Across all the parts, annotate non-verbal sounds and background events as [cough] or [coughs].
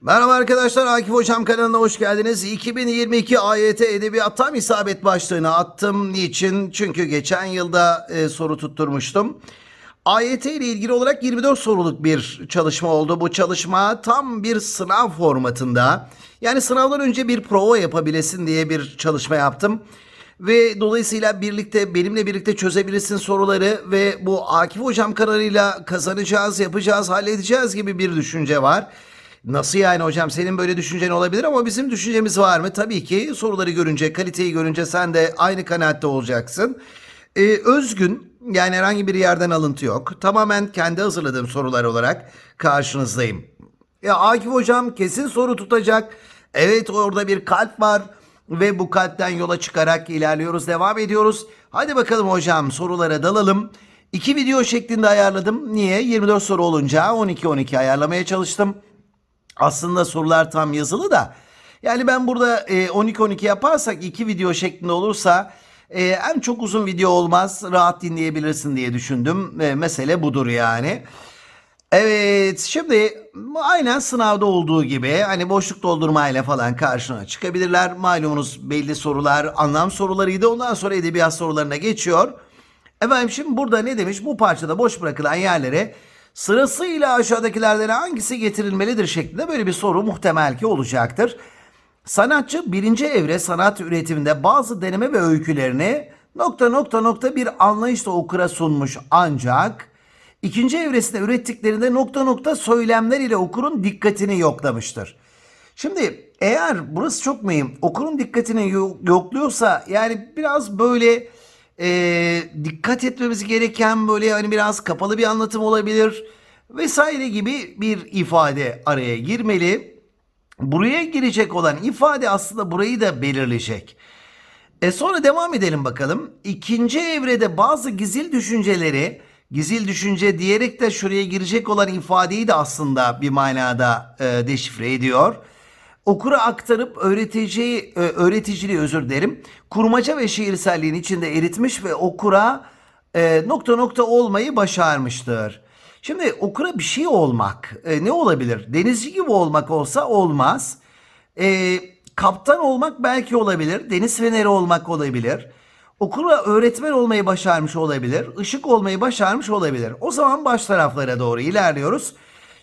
Merhaba arkadaşlar Akif Hocam kanalına hoş geldiniz. 2022 AYT Edebiyat tam isabet başlığını attım. Niçin? Çünkü geçen yılda e, soru tutturmuştum. AYT ile ilgili olarak 24 soruluk bir çalışma oldu. Bu çalışma tam bir sınav formatında. Yani sınavdan önce bir prova yapabilesin diye bir çalışma yaptım. Ve dolayısıyla birlikte benimle birlikte çözebilirsin soruları ve bu Akif Hocam kanalıyla kazanacağız, yapacağız, halledeceğiz gibi bir düşünce var. Nasıl yani hocam senin böyle düşüncen olabilir ama bizim düşüncemiz var mı? Tabii ki soruları görünce, kaliteyi görünce sen de aynı kanaatte olacaksın. Ee, özgün yani herhangi bir yerden alıntı yok. Tamamen kendi hazırladığım sorular olarak karşınızdayım. Ya Akif hocam kesin soru tutacak. Evet orada bir kalp var ve bu kalpten yola çıkarak ilerliyoruz, devam ediyoruz. Hadi bakalım hocam sorulara dalalım. İki video şeklinde ayarladım. Niye? 24 soru olunca 12-12 ayarlamaya çalıştım. Aslında sorular tam yazılı da. Yani ben burada e, 12-12 yaparsak iki video şeklinde olursa e, hem çok uzun video olmaz rahat dinleyebilirsin diye düşündüm. E, mesele budur yani. Evet şimdi aynen sınavda olduğu gibi hani boşluk doldurmayla falan karşına çıkabilirler. Malumunuz belli sorular anlam sorularıydı ondan sonra edebiyat sorularına geçiyor. Efendim şimdi burada ne demiş bu parçada boş bırakılan yerlere sırasıyla aşağıdakilerden hangisi getirilmelidir şeklinde böyle bir soru muhtemel ki olacaktır. Sanatçı birinci evre sanat üretiminde bazı deneme ve öykülerini nokta nokta nokta bir anlayışla okura sunmuş ancak ikinci evresinde ürettiklerinde nokta nokta söylemler ile okurun dikkatini yoklamıştır. Şimdi eğer burası çok mühim okurun dikkatini yo- yokluyorsa yani biraz böyle e, dikkat etmemiz gereken böyle hani biraz kapalı bir anlatım olabilir vesaire gibi bir ifade araya girmeli. Buraya girecek olan ifade aslında burayı da belirleyecek. E sonra devam edelim bakalım. İkinci evrede bazı gizil düşünceleri, gizil düşünce diyerek de şuraya girecek olan ifadeyi de aslında bir manada e, deşifre ediyor. Okura aktarıp öğreticiyi, e, öğreticiliği özür dilerim, kurmaca ve şiirselliğin içinde eritmiş ve okura e, nokta nokta olmayı başarmıştır. Şimdi okura bir şey olmak e, ne olabilir? Denizci gibi olmak olsa olmaz. E, kaptan olmak belki olabilir. Deniz feneri olmak olabilir. Okura öğretmen olmayı başarmış olabilir. Işık olmayı başarmış olabilir. O zaman baş taraflara doğru ilerliyoruz.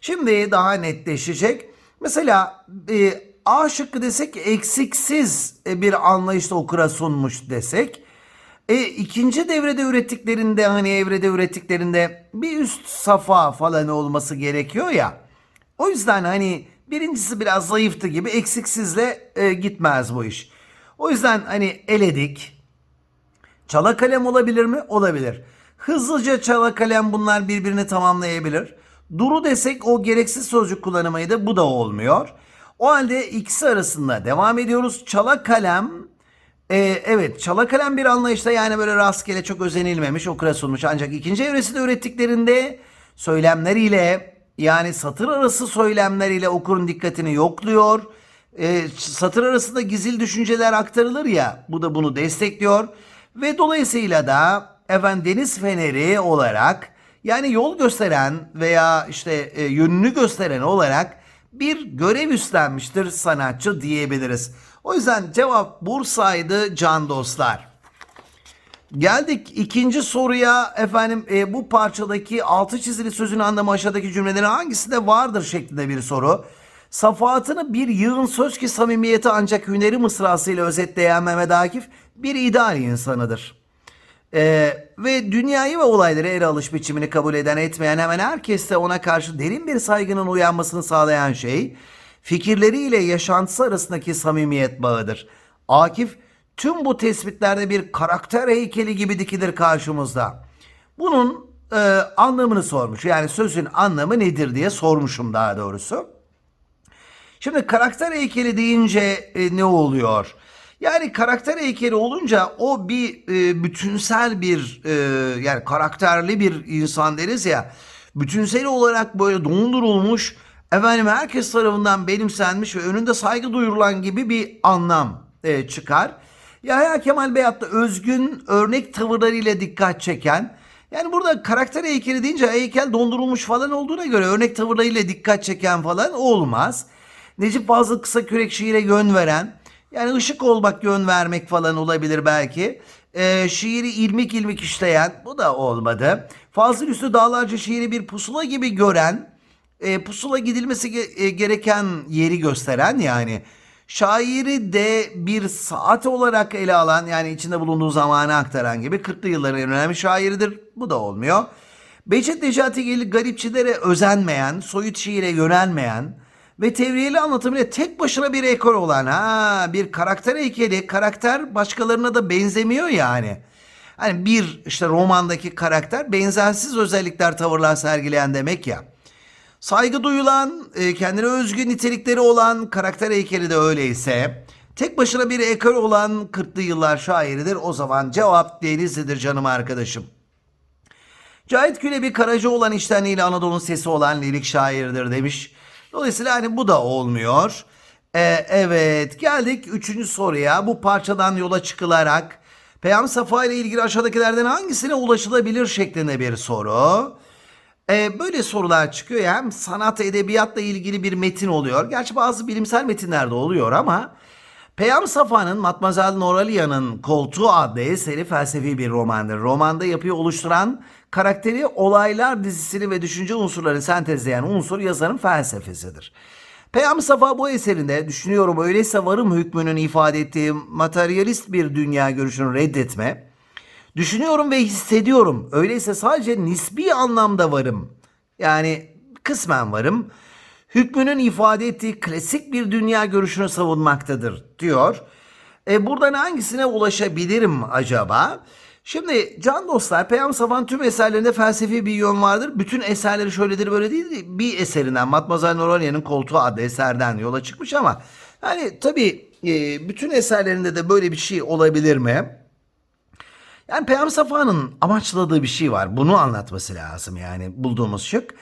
Şimdi daha netleşecek. Mesela e, A şıkkı desek eksiksiz e, bir anlayışla okura sunmuş desek. E, ikinci devrede ürettiklerinde hani evrede ürettiklerinde bir üst safa falan olması gerekiyor ya. O yüzden hani birincisi biraz zayıftı gibi eksiksizle e, gitmez bu iş. O yüzden hani eledik. Çala kalem olabilir mi? Olabilir. Hızlıca çala kalem bunlar birbirini tamamlayabilir. Duru desek o gereksiz sözcük kullanımıydı. Bu da olmuyor. O halde ikisi arasında devam ediyoruz. Çala kalem e, evet çala kalem bir anlayışta yani böyle rastgele çok özenilmemiş okura sunmuş. Ancak ikinci evresinde ürettiklerinde söylemleriyle yani satır arası söylemleriyle okurun dikkatini yokluyor. E, satır arasında gizil düşünceler aktarılır ya bu da bunu destekliyor. Ve dolayısıyla da efendim deniz feneri olarak yani yol gösteren veya işte e, yönünü gösteren olarak bir görev üstlenmiştir sanatçı diyebiliriz. O yüzden cevap Bursa'ydı can dostlar. Geldik ikinci soruya efendim e, bu parçadaki altı çizili sözün anlamı aşağıdaki cümlelerin hangisinde vardır şeklinde bir soru. Safahatını bir yığın söz ki samimiyeti ancak hüneri mısrasıyla özetleyen Mehmet Akif bir ideal insanıdır. Ee, ve dünyayı ve olayları ele alış biçimini kabul eden etmeyen hemen herkeste ona karşı derin bir saygının uyanmasını sağlayan şey fikirleriyle yaşantısı arasındaki samimiyet bağıdır. Akif tüm bu tespitlerde bir karakter heykeli gibi dikilir karşımızda. Bunun e, anlamını sormuş. Yani sözün anlamı nedir diye sormuşum daha doğrusu. Şimdi karakter heykeli deyince e, ne oluyor? Yani karakter heykeli olunca o bir e, bütünsel bir e, yani karakterli bir insan deriz ya. Bütünsel olarak böyle dondurulmuş efendim herkes tarafından benimsenmiş ve önünde saygı duyurulan gibi bir anlam e, çıkar. Yahya Kemal Beyat da özgün örnek tavırlarıyla dikkat çeken yani burada karakter heykeli deyince heykel dondurulmuş falan olduğuna göre örnek tavırlarıyla dikkat çeken falan olmaz. Necip Fazıl Kısakürek şiire yön veren yani ışık olmak yön vermek falan olabilir belki. Ee, şiiri ilmik ilmik işleyen bu da olmadı. Fazıl Üstü Dağlarca şiiri bir pusula gibi gören e, pusula gidilmesi ge- e, gereken yeri gösteren yani şairi de bir saat olarak ele alan yani içinde bulunduğu zamanı aktaran gibi 40'lı yılların en önemli şairidir. Bu da olmuyor. Behçet Necatigil garipçilere özenmeyen, soyut şiire yönelmeyen ve tevriyeli anlatımıyla tek başına bir ekol olan ha bir karakter heykeli, karakter başkalarına da benzemiyor yani. Hani bir işte romandaki karakter benzersiz özellikler, tavırlar sergileyen demek ya. Saygı duyulan, e, kendine özgü nitelikleri olan karakter heykeli de öyleyse, tek başına bir ekol olan 40'lı yıllar şairidir. O zaman cevap Denizli'dir canım arkadaşım. Cahit Külebi Karaca olan iştenliğiyle Anadolu'nun sesi olan lirik şairdir demiş. Dolayısıyla hani bu da olmuyor. Ee, evet geldik üçüncü soruya. Bu parçadan yola çıkılarak Peyam Safa ile ilgili aşağıdakilerden hangisine ulaşılabilir şeklinde bir soru. Ee, böyle sorular çıkıyor hem sanat edebiyatla ilgili bir metin oluyor. Gerçi bazı bilimsel metinlerde oluyor ama Peyam Safa'nın Matmazel Noralia'nın Koltuğu adlı eseri felsefi bir romandır. Romanda yapıyı oluşturan karakteri olaylar dizisini ve düşünce unsurlarını sentezleyen unsur yazarın felsefesidir. Peyam Safa bu eserinde düşünüyorum öyleyse varım hükmünün ifade ettiği materyalist bir dünya görüşünü reddetme, Düşünüyorum ve hissediyorum. Öyleyse sadece nisbi anlamda varım. Yani kısmen varım. Hükmünün ifade ettiği klasik bir dünya görüşünü savunmaktadır diyor. E buradan hangisine ulaşabilirim acaba? Şimdi can dostlar Peyam Safan tüm eserlerinde felsefi bir yön vardır. Bütün eserleri şöyledir böyle değil. Bir eserinden Matmazel Norolia'nın Koltuğu adlı eserden yola çıkmış ama hani tabii e, bütün eserlerinde de böyle bir şey olabilir mi? Yani Peyam Safa'nın amaçladığı bir şey var. Bunu anlatması lazım yani bulduğumuz şık.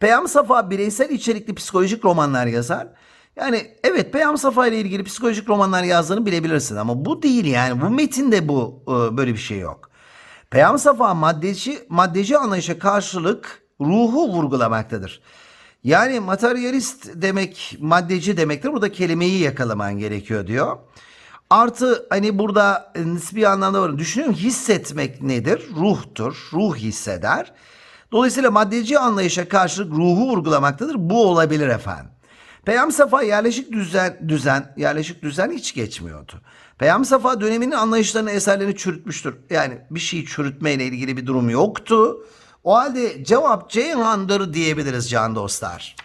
Peyam Safa bireysel içerikli psikolojik romanlar yazar. Yani evet Peyam Safa ile ilgili psikolojik romanlar yazdığını bilebilirsin ama bu değil yani. Bu metinde bu e, böyle bir şey yok. Peyam Safa maddeci, maddeci anlayışa karşılık ruhu vurgulamaktadır. Yani materyalist demek maddeci demektir. Burada kelimeyi yakalaman gerekiyor diyor. Artı hani burada nispi anlamda var. Düşünüyorum hissetmek nedir? Ruhtur. Ruh hisseder. Dolayısıyla maddeci anlayışa karşılık ruhu vurgulamaktadır. Bu olabilir efendim. Peyam Safa yerleşik düzen, düzen, yerleşik düzen hiç geçmiyordu. Peyam Safa döneminin anlayışlarını, eserlerini çürütmüştür. Yani bir şey çürütmeyle ilgili bir durum yoktu. O halde cevap Ceyhan'dır diyebiliriz can dostlar.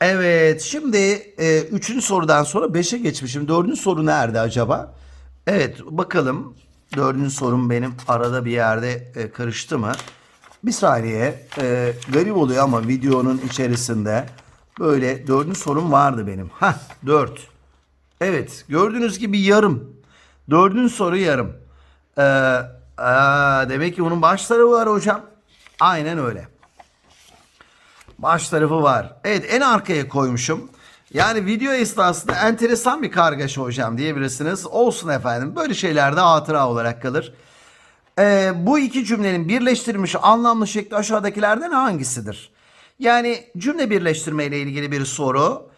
Evet şimdi e, üçüncü sorudan sonra beşe geçmişim. Dördüncü soru nerede acaba? Evet bakalım. Dördüncü sorum benim arada bir yerde e, karıştı mı? Bir saniye. E, garip oluyor ama videonun içerisinde böyle dördüncü sorum vardı benim. Hah dört. Evet gördüğünüz gibi yarım. Dördüncü soru yarım. Ee, aa, demek ki bunun baş tarafı var hocam. Aynen öyle. Baş tarafı var. Evet en arkaya koymuşum. Yani video esnasında enteresan bir kargaşa hocam diyebilirsiniz. Olsun efendim. Böyle şeyler de hatıra olarak kalır. Ee, bu iki cümlenin birleştirilmiş anlamlı şekli aşağıdakilerden hangisidir? Yani cümle birleştirme ile ilgili bir soru.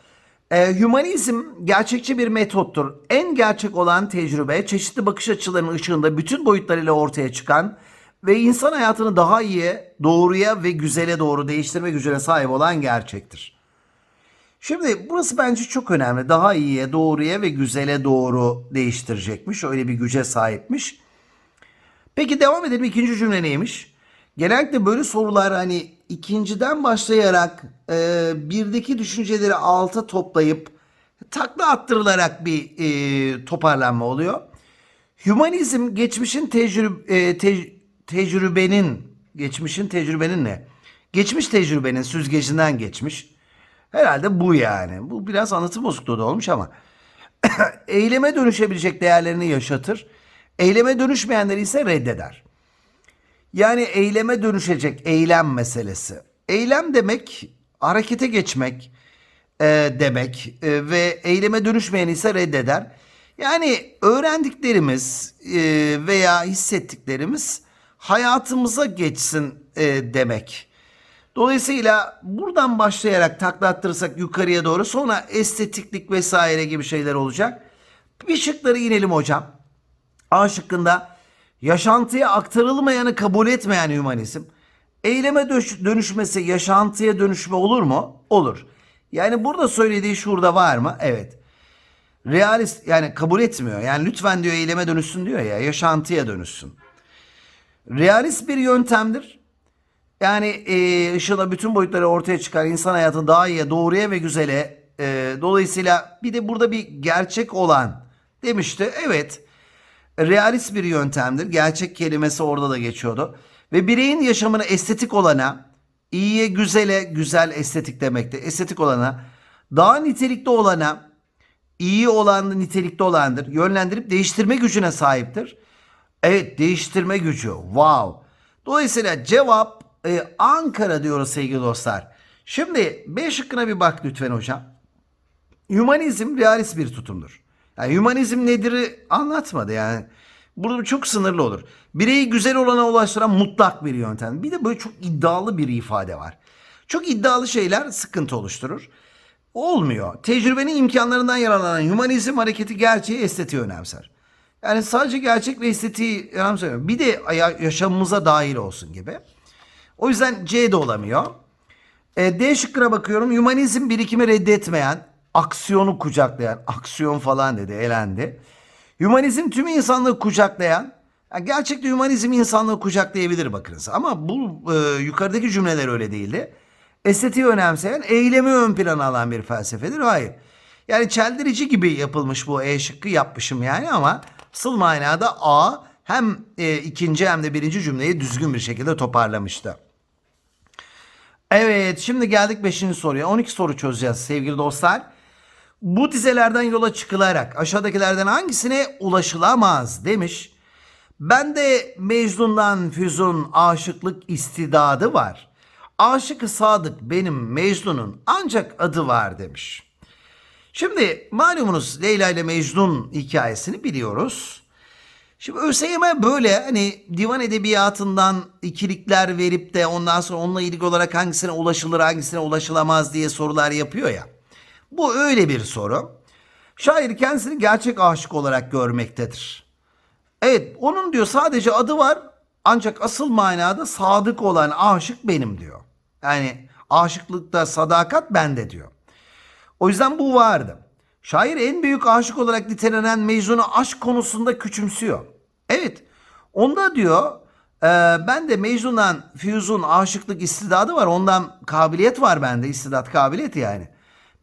Ee, hümanizm gerçekçi bir metottur. En gerçek olan tecrübe çeşitli bakış açılarının ışığında bütün boyutlarıyla ortaya çıkan ve insan hayatını daha iyiye, doğruya ve güzele doğru değiştirme gücüne sahip olan gerçektir. Şimdi burası bence çok önemli. Daha iyiye, doğruya ve güzele doğru değiştirecekmiş. Öyle bir güce sahipmiş. Peki devam edelim. İkinci cümle neymiş? Genellikle böyle sorular hani ikinciden başlayarak e, birdeki düşünceleri alta toplayıp takla attırılarak bir e, toparlanma oluyor. Hümanizm geçmişin tecrübe, e, te- tecrübenin, geçmişin tecrübenin ne? Geçmiş tecrübenin süzgecinden geçmiş. Herhalde bu yani. Bu biraz anlatım bozukluğu da olmuş ama. [coughs] eyleme dönüşebilecek değerlerini yaşatır. Eyleme dönüşmeyenleri ise reddeder. Yani eyleme dönüşecek eylem meselesi. Eylem demek harekete geçmek e, demek e, ve eyleme dönüşmeyen ise reddeder. Yani öğrendiklerimiz e, veya hissettiklerimiz hayatımıza geçsin e, demek. Dolayısıyla buradan başlayarak taklattırırsak yukarıya doğru sonra estetiklik vesaire gibi şeyler olacak. Bir şıkları inelim hocam. A şıkkında yaşantıya aktarılmayanı kabul etmeyen hümanizm. Eyleme dönüşmesi yaşantıya dönüşme olur mu? Olur. Yani burada söylediği şurada var mı? Evet. Realist yani kabul etmiyor. Yani lütfen diyor eyleme dönüşsün diyor ya yaşantıya dönüşsün. Realist bir yöntemdir. Yani e, ışığla bütün boyutları ortaya çıkar. insan hayatı daha iyiye, doğruya ve güzele. E, dolayısıyla bir de burada bir gerçek olan demişti. Evet. Realist bir yöntemdir. Gerçek kelimesi orada da geçiyordu. Ve bireyin yaşamını estetik olana, iyiye, güzele, güzel estetik demekti. Estetik olana, daha nitelikli olana, iyi olan nitelikli olandır. Yönlendirip değiştirme gücüne sahiptir. Evet değiştirme gücü. Wow. Dolayısıyla cevap e, Ankara diyoruz sevgili dostlar. Şimdi B şıkkına bir bak lütfen hocam. Hümanizm realist bir tutumdur. Yani hümanizm nedir anlatmadı yani. Burada çok sınırlı olur. Bireyi güzel olana ulaştıran mutlak bir yöntem. Bir de böyle çok iddialı bir ifade var. Çok iddialı şeyler sıkıntı oluşturur. Olmuyor. Tecrübenin imkanlarından yararlanan hümanizm hareketi gerçeği estetiği önemser. Yani sadece gerçek ve estetiği önemsemiyor. Bir de ya- yaşamımıza dahil olsun gibi. O yüzden C de olamıyor. E, D şıkkına bakıyorum. Hümanizm birikimi reddetmeyen, aksiyonu kucaklayan, aksiyon falan dedi, elendi. Hümanizm tüm insanlığı kucaklayan, yani gerçekten hümanizm insanlığı kucaklayabilir bakınız. Ama bu e, yukarıdaki cümleler öyle değildi. Estetiği önemseyen, eylemi ön plana alan bir felsefedir. Hayır. Yani çeldirici gibi yapılmış bu E şıkkı yapmışım yani ama asıl manada A hem e, ikinci hem de birinci cümleyi düzgün bir şekilde toparlamıştı. Evet şimdi geldik 5. soruya. 12 soru çözeceğiz sevgili dostlar. Bu dizelerden yola çıkılarak aşağıdakilerden hangisine ulaşılamaz demiş. Ben de Mecnun'dan Füzun aşıklık istidadı var. Aşık-ı Sadık benim Mecnun'un ancak adı var demiş. Şimdi malumunuz Leyla ile Mecnun hikayesini biliyoruz. Şimdi ÖSYM böyle hani divan edebiyatından ikilikler verip de ondan sonra onunla ilgili olarak hangisine ulaşılır hangisine ulaşılamaz diye sorular yapıyor ya. Bu öyle bir soru. Şair kendisini gerçek aşık olarak görmektedir. Evet onun diyor sadece adı var ancak asıl manada sadık olan aşık benim diyor. Yani aşıklıkta sadakat bende diyor. O yüzden bu vardı. Şair en büyük aşık olarak nitelenen Mecnun'u aşk konusunda küçümsüyor. Evet. Onda diyor e, ben de Mecnun'dan Füzun aşıklık istidadı var. Ondan kabiliyet var bende. istidat kabiliyet yani.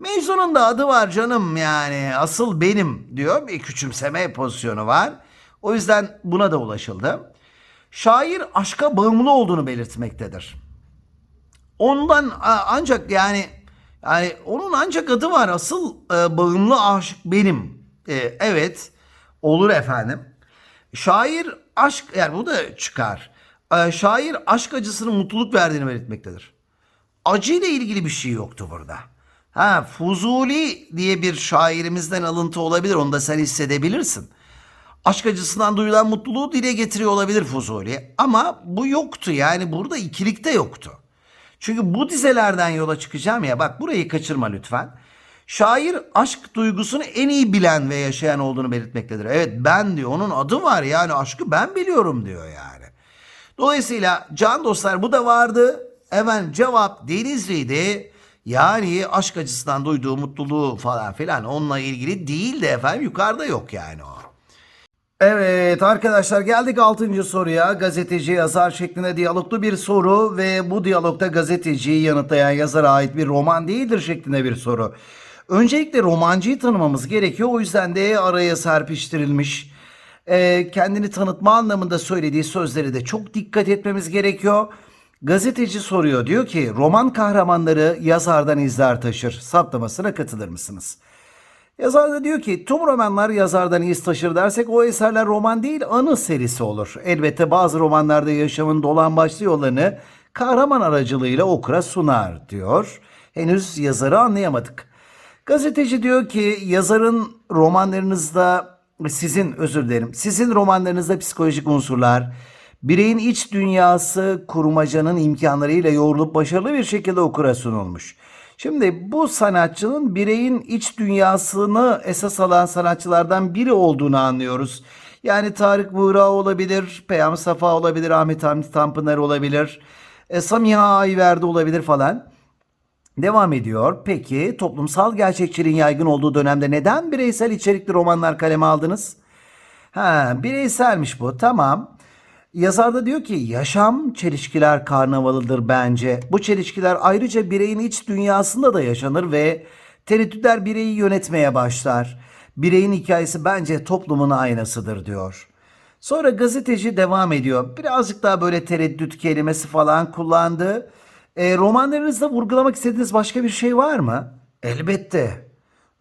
Mecnun'un da adı var canım yani asıl benim diyor. Bir küçümseme pozisyonu var. O yüzden buna da ulaşıldı. Şair aşka bağımlı olduğunu belirtmektedir. Ondan ancak yani yani onun ancak adı var. Asıl e, bağımlı aşık benim. E, evet olur efendim. Şair aşk yani bu da çıkar. E, şair aşk acısının mutluluk verdiğini belirtmektedir. Acı ile ilgili bir şey yoktu burada. Ha Fuzuli diye bir şairimizden alıntı olabilir. Onu da sen hissedebilirsin. Aşk acısından duyulan mutluluğu dile getiriyor olabilir Fuzuli. Ama bu yoktu yani burada ikilik de yoktu. Çünkü bu dizelerden yola çıkacağım ya bak burayı kaçırma lütfen. Şair aşk duygusunu en iyi bilen ve yaşayan olduğunu belirtmektedir. Evet ben diyor onun adı var yani aşkı ben biliyorum diyor yani. Dolayısıyla can dostlar bu da vardı. Efendim cevap Denizli'ydi. Yani aşk acısından duyduğu mutluluğu falan filan onunla ilgili değil de efendim yukarıda yok yani o. Evet arkadaşlar geldik 6. soruya. Gazeteci yazar şeklinde diyaloglu bir soru ve bu diyalogda gazeteciyi yanıtlayan yazara ait bir roman değildir şeklinde bir soru. Öncelikle romancıyı tanımamız gerekiyor. O yüzden de araya serpiştirilmiş e, kendini tanıtma anlamında söylediği sözleri de çok dikkat etmemiz gerekiyor. Gazeteci soruyor diyor ki roman kahramanları yazardan izler taşır. Saptamasına katılır mısınız? Yazar da diyor ki tüm romanlar yazardan iz taşır dersek o eserler roman değil anı serisi olur. Elbette bazı romanlarda yaşamın dolambaçlı yollarını kahraman aracılığıyla okura sunar diyor. Henüz yazarı anlayamadık. Gazeteci diyor ki yazarın romanlarınızda sizin özür dilerim sizin romanlarınızda psikolojik unsurlar Bireyin iç dünyası kurmacanın imkanlarıyla yoğrulup başarılı bir şekilde okura sunulmuş. Şimdi bu sanatçının bireyin iç dünyasını esas alan sanatçılardan biri olduğunu anlıyoruz. Yani Tarık Buğra olabilir, Peyam Safa olabilir, Ahmet Hamdi Tanpınar olabilir, e, Samiha Ayverdi olabilir falan. Devam ediyor. Peki toplumsal gerçekçiliğin yaygın olduğu dönemde neden bireysel içerikli romanlar kaleme aldınız? Ha, bireyselmiş bu. Tamam. Yazar da diyor ki yaşam çelişkiler karnavalıdır bence. Bu çelişkiler ayrıca bireyin iç dünyasında da yaşanır ve tereddütler bireyi yönetmeye başlar. Bireyin hikayesi bence toplumun aynasıdır diyor. Sonra gazeteci devam ediyor. Birazcık daha böyle tereddüt kelimesi falan kullandı. E, romanlarınızda vurgulamak istediğiniz başka bir şey var mı? Elbette.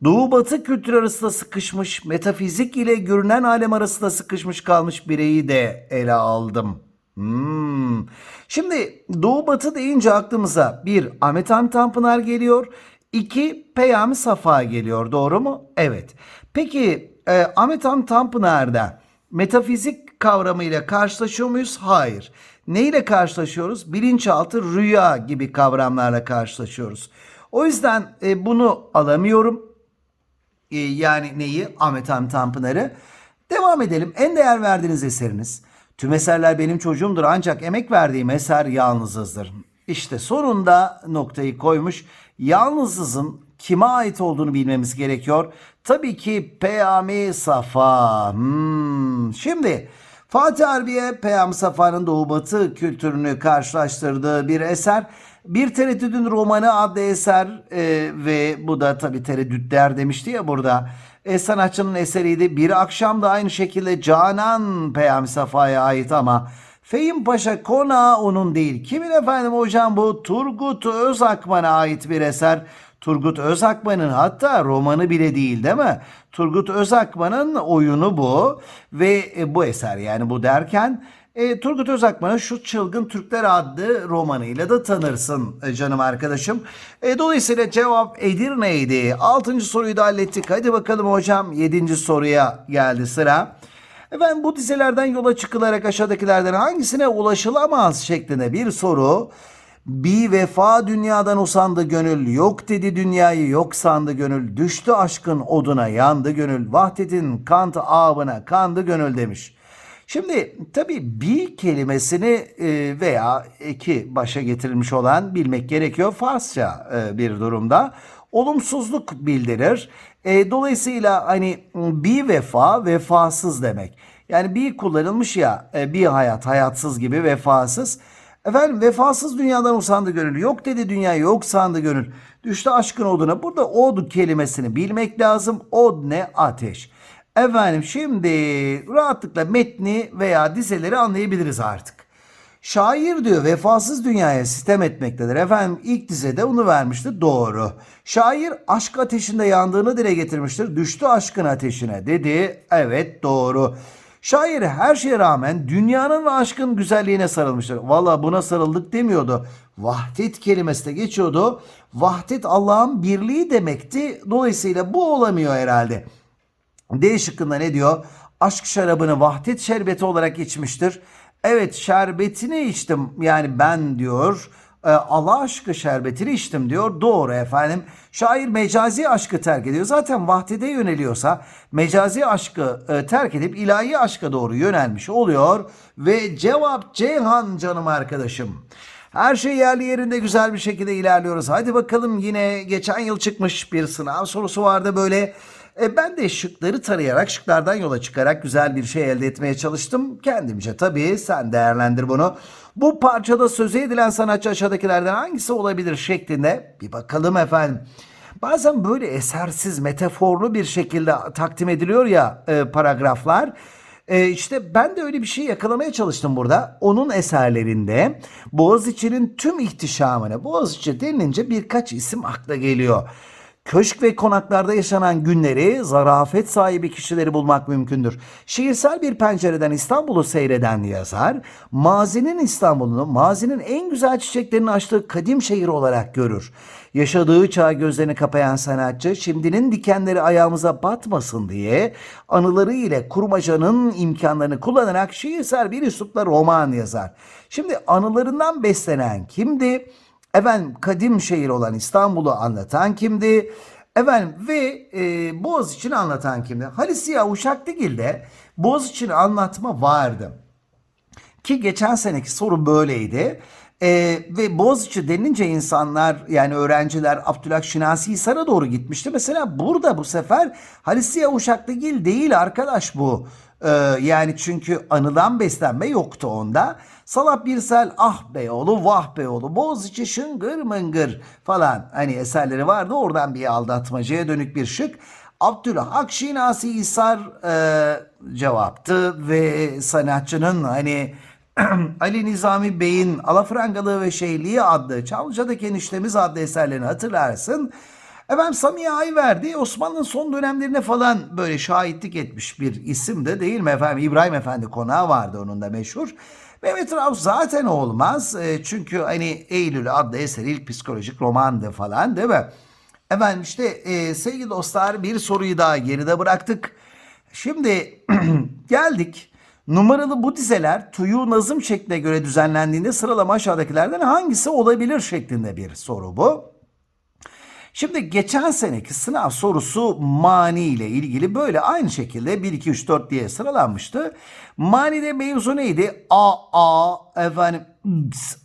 Doğu batı kültür arasında sıkışmış, metafizik ile görünen alem arasında sıkışmış kalmış bireyi de ele aldım. Hmm. Şimdi Doğu batı deyince aklımıza bir Ahmet Hamdi Tanpınar geliyor. iki Peyami Safa geliyor doğru mu? Evet. Peki e, Ahmet Hamdi Tanpınar'da metafizik kavramıyla karşılaşıyor muyuz? Hayır. Neyle karşılaşıyoruz? Bilinçaltı, rüya gibi kavramlarla karşılaşıyoruz. O yüzden e, bunu alamıyorum. E, yani neyi? Ahmet Hamdi Tanpınar'ı. Devam edelim. En değer verdiğiniz eseriniz. Tüm eserler benim çocuğumdur ancak emek verdiğim eser yalnızızdır. İşte sonunda noktayı koymuş. Yalnızızın kime ait olduğunu bilmemiz gerekiyor. Tabii ki Peyami Safa. Hmm. Şimdi Fatih Harbiye Peyami Safa'nın Doğu Batı kültürünü karşılaştırdığı bir eser. Bir Tereddüdün Romanı adlı eser e, ve bu da tabii tereddütler demişti ya burada. E, sanatçının eseriydi. Bir akşam da aynı şekilde Canan Peyami Safa'ya ait ama Fehim Paşa konağı onun değil. Kimin efendim hocam bu? Turgut Özakman'a ait bir eser. Turgut Özakman'ın hatta romanı bile değil değil mi? Turgut Özakman'ın oyunu bu ve e, bu eser yani bu derken e, Turgut Özakman'ın şu Çılgın Türkler adlı romanıyla da tanırsın e, canım arkadaşım. E, dolayısıyla cevap Edirne'ydi. Altıncı soruyu da hallettik. Hadi bakalım hocam yedinci soruya geldi sıra. Efendim bu dizelerden yola çıkılarak aşağıdakilerden hangisine ulaşılamaz şeklinde bir soru. Bir vefa dünyadan usandı gönül, yok dedi dünyayı yok sandı gönül, düştü aşkın oduna yandı gönül, vahdetin kant ağabına kandı gönül demiş. Şimdi tabii bir kelimesini e, veya iki başa getirilmiş olan bilmek gerekiyor Farsça e, bir durumda. Olumsuzluk bildirir. E, Dolayısıyla hani bir vefa vefasız demek. Yani bir kullanılmış ya bir hayat hayatsız gibi vefasız. Efendim vefasız dünyadan usandı gönül. Yok dedi dünya yok sandı gönül. Düştü aşkın oduna. Burada od kelimesini bilmek lazım. Od ne? Ateş. Efendim şimdi rahatlıkla metni veya dizeleri anlayabiliriz artık. Şair diyor vefasız dünyaya sitem etmektedir. Efendim ilk dizede onu vermişti doğru. Şair aşk ateşinde yandığını dile getirmiştir. Düştü aşkın ateşine dedi. Evet doğru. Şair her şeye rağmen dünyanın ve aşkın güzelliğine sarılmıştır. Valla buna sarıldık demiyordu. Vahdet kelimesi de geçiyordu. Vahdet Allah'ın birliği demekti. Dolayısıyla bu olamıyor herhalde. D şıkkında ne diyor? Aşk şarabını vahdet şerbeti olarak içmiştir. Evet şerbetini içtim yani ben diyor. E, Allah aşkı şerbetini içtim diyor. Doğru efendim. Şair mecazi aşkı terk ediyor. Zaten vahdede yöneliyorsa mecazi aşkı e, terk edip ilahi aşka doğru yönelmiş oluyor. Ve cevap Ceyhan canım arkadaşım. Her şey yerli yerinde güzel bir şekilde ilerliyoruz. Hadi bakalım yine geçen yıl çıkmış bir sınav sorusu vardı böyle. E, ben de şıkları tarayarak, şıklardan yola çıkarak güzel bir şey elde etmeye çalıştım. Kendimce tabii sen değerlendir bunu. Bu parçada sözü edilen sanatçı aşağıdakilerden hangisi olabilir şeklinde bir bakalım efendim. Bazen böyle esersiz, metaforlu bir şekilde takdim ediliyor ya e, paragraflar. E, işte ben de öyle bir şey yakalamaya çalıştım burada. Onun eserlerinde Boğaziçi'nin tüm ihtişamını, Boğaziçi denilince birkaç isim akla geliyor. Köşk ve konaklarda yaşanan günleri, zarafet sahibi kişileri bulmak mümkündür. Şiirsel bir pencereden İstanbul'u seyreden yazar, mazinin İstanbul'unu, mazinin en güzel çiçeklerini açtığı kadim şehir olarak görür. Yaşadığı çağ gözlerini kapayan sanatçı, şimdinin dikenleri ayağımıza batmasın diye anıları ile kurmacanın imkanlarını kullanarak şiirsel bir üslupla roman yazar. Şimdi anılarından beslenen kimdi? Efendim kadim şehir olan İstanbul'u anlatan kimdi? Efendim ve e, Boğaziçi'ni anlatan kimdi? Halis Ziya Uşaklıgil'de Boğaziçi'ni anlatma vardı. Ki geçen seneki soru böyleydi. Ee, ve Boğaziçi denince insanlar yani öğrenciler Abdülhak Şinasi Hisar'a doğru gitmişti. Mesela burada bu sefer Halis Ziya Uşaklıgil değil arkadaş bu. Ee, yani çünkü anıdan beslenme yoktu onda. Salat Birsel ah beyoğlu vah beyoğlu Boğaziçi şıngır mıngır falan hani eserleri vardı. Oradan bir aldatmacaya dönük bir şık. Abdülhak Şinasi Hisar e, cevaptı ve sanatçının hani [clears throat] Ali Nizami Bey'in Alafrangalığı ve Şeyhliği adlı Çavlıca'daki Eniştemiz adlı eserlerini hatırlarsın. Efendim Samiye Ayverdi Osmanlı'nın son dönemlerine falan böyle şahitlik etmiş bir isim de değil mi efendim? İbrahim Efendi konağı vardı onun da meşhur. Mehmet Rauf zaten olmaz. E, çünkü hani Eylül adlı eser ilk psikolojik romandı falan değil mi? Efendim işte e, sevgili dostlar bir soruyu daha geride bıraktık. Şimdi [clears throat] geldik. Numaralı bu dizeler tuyu nazım şekline göre düzenlendiğinde sıralama aşağıdakilerden hangisi olabilir şeklinde bir soru bu. Şimdi geçen seneki sınav sorusu mani ile ilgili böyle aynı şekilde 1 2 3 4 diye sıralanmıştı. Manide mevzu neydi? A A efendim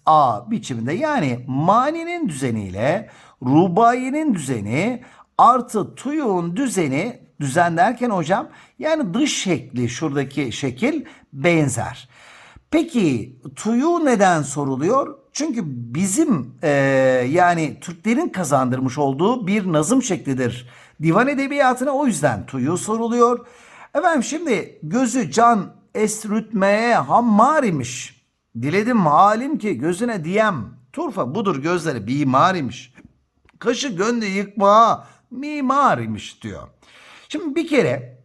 A biçiminde yani maninin düzeniyle rubayenin düzeni artı tuyuğun düzeni düzen derken hocam yani dış şekli şuradaki şekil benzer. Peki tuyu neden soruluyor? Çünkü bizim e, yani Türklerin kazandırmış olduğu bir nazım şeklidir. Divan edebiyatına o yüzden tuyu soruluyor. Efendim şimdi gözü can esrütmeye hammar imiş. Diledim halim ki gözüne diyem. Turfa budur gözleri bimar imiş. Kaşı gönlü yıkma mimar imiş diyor. Şimdi bir kere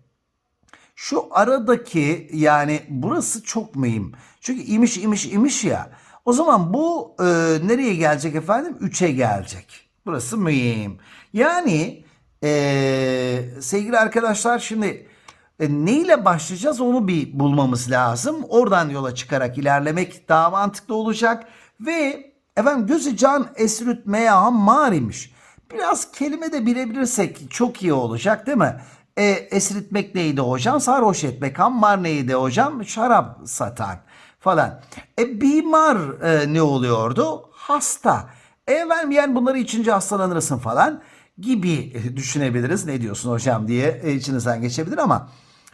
şu aradaki yani burası çok mühim. Çünkü imiş imiş imiş ya. O zaman bu e, nereye gelecek efendim? 3'e gelecek. Burası mühim. Yani e, sevgili arkadaşlar şimdi e, neyle başlayacağız onu bir bulmamız lazım. Oradan yola çıkarak ilerlemek daha mantıklı olacak. Ve efendim gözü can esrütmeye hammar imiş. Biraz kelime de bilebilirsek çok iyi olacak değil mi? E, esritmek neydi hocam? Sarhoş etmek. Hammar neydi hocam? Şarap satan falan. E bimar e, ne oluyordu? Hasta. E efendim yani bunları içince hastalanırsın falan gibi düşünebiliriz. Ne diyorsun hocam diye e, içinizden geçebilir ama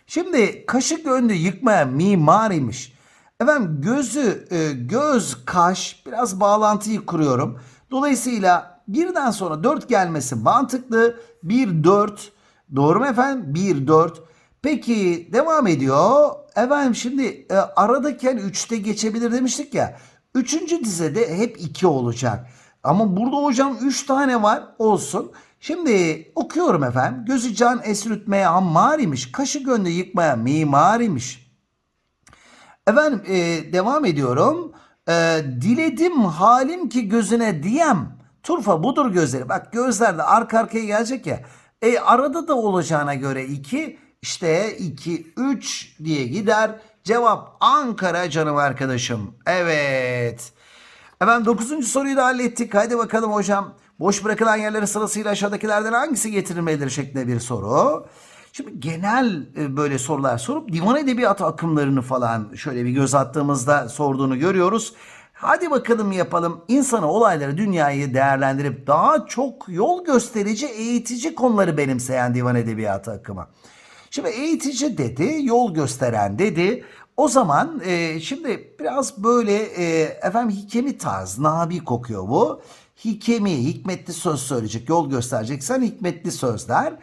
şimdi kaşık önlü yıkmaya mimar imiş. Efendim gözü, e, göz, kaş biraz bağlantıyı kuruyorum. Dolayısıyla birden sonra 4 gelmesi mantıklı. 1, 4 Doğru mu efendim? 1, 4. Peki devam ediyor. Efendim şimdi e, aradayken 3'te geçebilir demiştik ya. Üçüncü dizede hep 2 olacak. Ama burada hocam 3 tane var olsun. Şimdi okuyorum efendim. Gözü can esrütmeye hammar imiş. Kaşı gönlü yıkmaya mimar imiş. Efendim e, devam ediyorum. E, diledim halim ki gözüne diyem. Turfa budur gözleri. Bak gözler de arka arkaya gelecek ya. E arada da olacağına göre 2 işte 2 3 diye gider. Cevap Ankara canım arkadaşım. Evet. Efendim 9. soruyu da hallettik. Haydi bakalım hocam. Boş bırakılan yerlere sırasıyla aşağıdakilerden hangisi getirilmelidir şeklinde bir soru. Şimdi genel e, böyle sorular sorup divan edebiyatı akımlarını falan şöyle bir göz attığımızda sorduğunu görüyoruz. Hadi bakalım yapalım. İnsanı, olayları, dünyayı değerlendirip daha çok yol gösterici, eğitici konuları benimseyen divan edebiyatı akımı. Şimdi eğitici dedi, yol gösteren dedi. O zaman e, şimdi biraz böyle e, efendim hikemi tarz, nabi kokuyor bu. Hikemi, hikmetli söz söyleyecek, yol göstereceksen hikmetli sözler.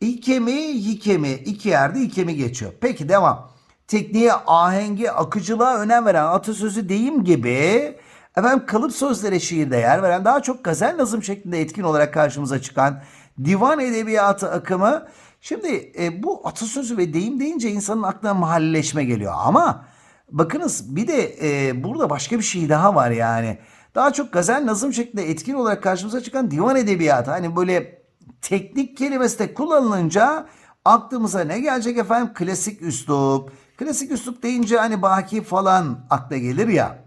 Hikemi, hikemi, iki yerde hikemi geçiyor. Peki devam tekniğe, ahenge, akıcılığa önem veren atasözü deyim gibi Efendim kalıp sözlere şiirde yer veren daha çok gazel nazım şeklinde etkin olarak karşımıza çıkan divan edebiyatı akımı. Şimdi e, bu atasözü ve deyim deyince insanın aklına mahalleşme geliyor ama bakınız bir de e, burada başka bir şey daha var yani. Daha çok gazel nazım şeklinde etkin olarak karşımıza çıkan divan edebiyatı. Hani böyle teknik kelimesi de kullanılınca aklımıza ne gelecek efendim? Klasik üslup. Klasik üslup deyince hani baki falan akla gelir ya.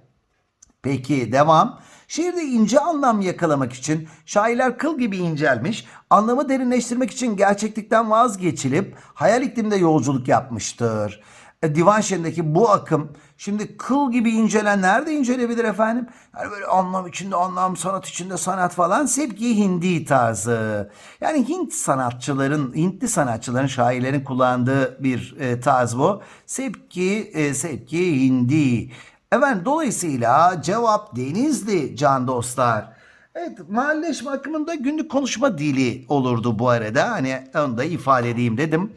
Peki devam. Şiirde ince anlam yakalamak için şairler kıl gibi incelmiş, anlamı derinleştirmek için gerçeklikten vazgeçilip hayal ikliminde yolculuk yapmıştır. E, Divan şiirindeki bu akım şimdi kıl gibi incelen nerede incelebilir efendim? Yani böyle anlam içinde anlam, sanat içinde sanat falan sevki hindi tarzı. Yani Hint sanatçıların, Hintli sanatçıların, şairlerin kullandığı bir e, tarz bu. Sevki, e, sevki hindi. Efendim dolayısıyla cevap Denizli can dostlar. Evet mahalleşme akımında günlük konuşma dili olurdu bu arada. Hani onu da ifade edeyim dedim.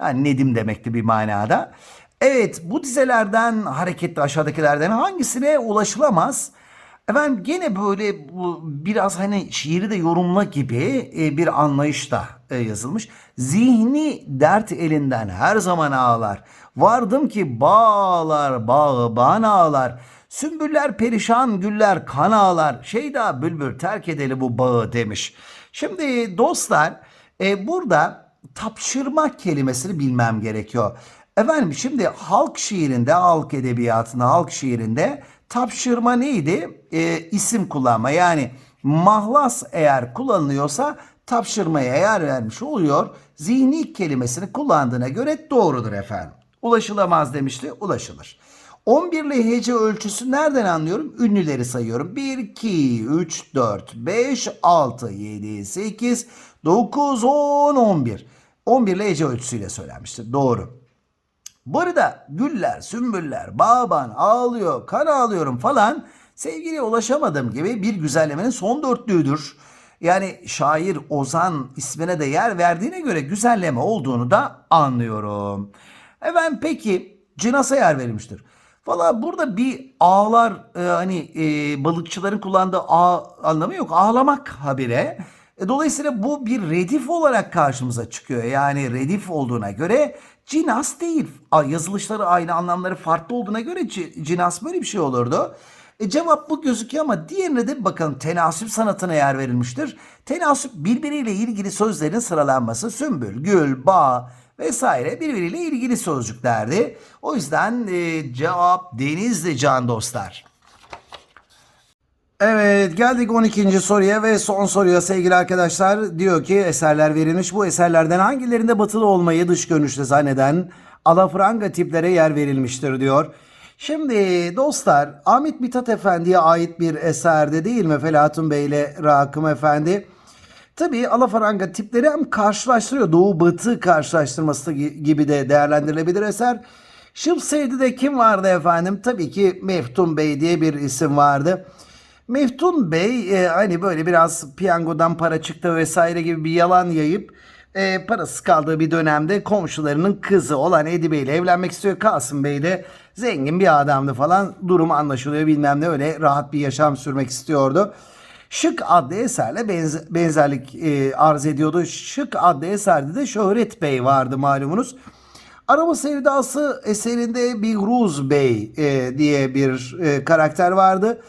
Yani nedim demekti bir manada. Evet bu dizelerden hareketli aşağıdakilerden hangisine ulaşılamaz? Efendim gene böyle bu biraz hani şiiri de yorumla gibi e, bir anlayışla e, yazılmış. Zihni dert elinden her zaman ağlar. Vardım ki bağlar bağı bana ağlar. Sümbüller perişan güller kan ağlar. Şeyda bülbül terk edeli bu bağı demiş. Şimdi dostlar e, burada tapşırmak kelimesini bilmem gerekiyor. Efendim şimdi halk şiirinde, halk edebiyatında, halk şiirinde tapşırma neydi? E, isim kullanma. Yani mahlas eğer kullanılıyorsa tapşırmaya yer vermiş oluyor. Zihni kelimesini kullandığına göre doğrudur efendim. Ulaşılamaz demişti, ulaşılır. 11 ile hece ölçüsü nereden anlıyorum? Ünlüleri sayıyorum. 1, 2, 3, 4, 5, 6, 7, 8, 9, 10, 11. 11 ile hece ölçüsüyle söylenmiştir. Doğru. Bu arada güller, sümbüller, bağban, ağlıyor, kan ağlıyorum falan sevgiliye ulaşamadım gibi bir güzellemenin son dörtlüğüdür. Yani şair Ozan ismine de yer verdiğine göre güzelleme olduğunu da anlıyorum. Efendim peki cinasa yer verilmiştir. Valla burada bir ağlar e, hani e, balıkçıların kullandığı ağ anlamı yok. Ağlamak habire. E, dolayısıyla bu bir redif olarak karşımıza çıkıyor. Yani redif olduğuna göre cinas değil. Yazılışları aynı anlamları farklı olduğuna göre ci- cinas böyle bir şey olurdu. E, cevap bu gözüküyor ama diğerine de bakalım tenasüp sanatına yer verilmiştir. Tenasüp birbiriyle ilgili sözlerin sıralanması sümbül, gül, bağ vesaire birbiriyle ilgili sözcüklerdi. O yüzden e, cevap denizli can dostlar. Evet geldik 12. soruya ve son soruya sevgili arkadaşlar. Diyor ki eserler verilmiş. Bu eserlerden hangilerinde batılı olmayı dış görünüşte zanneden alafranga tiplere yer verilmiştir diyor. Şimdi dostlar Ahmet Mithat Efendi'ye ait bir eserde değil mi Felatun Bey ile Rakım Efendi? Tabii alafaranga tipleri hem karşılaştırıyor. Doğu batı karşılaştırması gibi de değerlendirilebilir eser. Şıpseydi'de kim vardı efendim? Tabii ki Meftun Bey diye bir isim vardı. Meftun Bey e, hani böyle biraz piyangodan para çıktı vesaire gibi bir yalan yayıp e, parası kaldığı bir dönemde komşularının kızı olan Edi Bey ile evlenmek istiyor. Kasım Bey de zengin bir adamdı falan. Durum anlaşılıyor bilmem ne öyle rahat bir yaşam sürmek istiyordu. Şık adlı eserle benz- benzerlik e, arz ediyordu. Şık adlı eserde de Şöhret Bey vardı malumunuz. Araba Sevdası eserinde Bihruz Bey e, diye bir e, karakter vardı.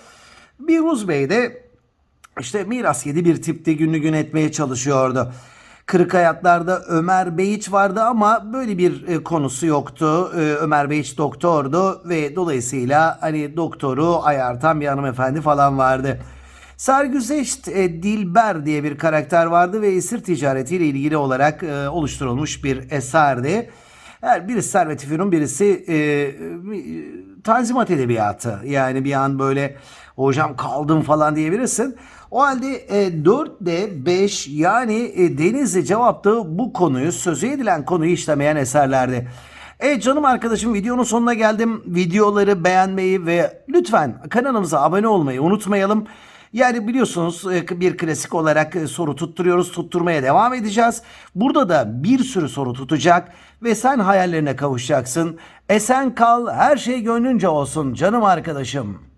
Bihruz Bey de işte miras yedi bir tipte günlü gün etmeye çalışıyordu. Kırık Hayatlar'da Ömer Beyiç vardı ama böyle bir e, konusu yoktu. E, Ömer Beyiç doktordu ve dolayısıyla hani doktoru ayartan bir hanımefendi falan vardı. Sergüzeşt e, Dilber diye bir karakter vardı ve esir ticaretiyle ilgili olarak e, oluşturulmuş bir eserdi. Her birisi Servet-i Fünun, birisi e, Tanzimat Edebiyatı. Yani bir an böyle hocam kaldım falan diyebilirsin. O halde e, 4'de 5 yani e, Denizli cevaptı bu konuyu sözü edilen konuyu işlemeyen eserlerdi. Evet canım arkadaşım videonun sonuna geldim. Videoları beğenmeyi ve lütfen kanalımıza abone olmayı unutmayalım. Yani biliyorsunuz e, bir klasik olarak e, soru tutturuyoruz. Tutturmaya devam edeceğiz. Burada da bir sürü soru tutacak ve sen hayallerine kavuşacaksın. Esen kal, her şey gönlünce olsun canım arkadaşım.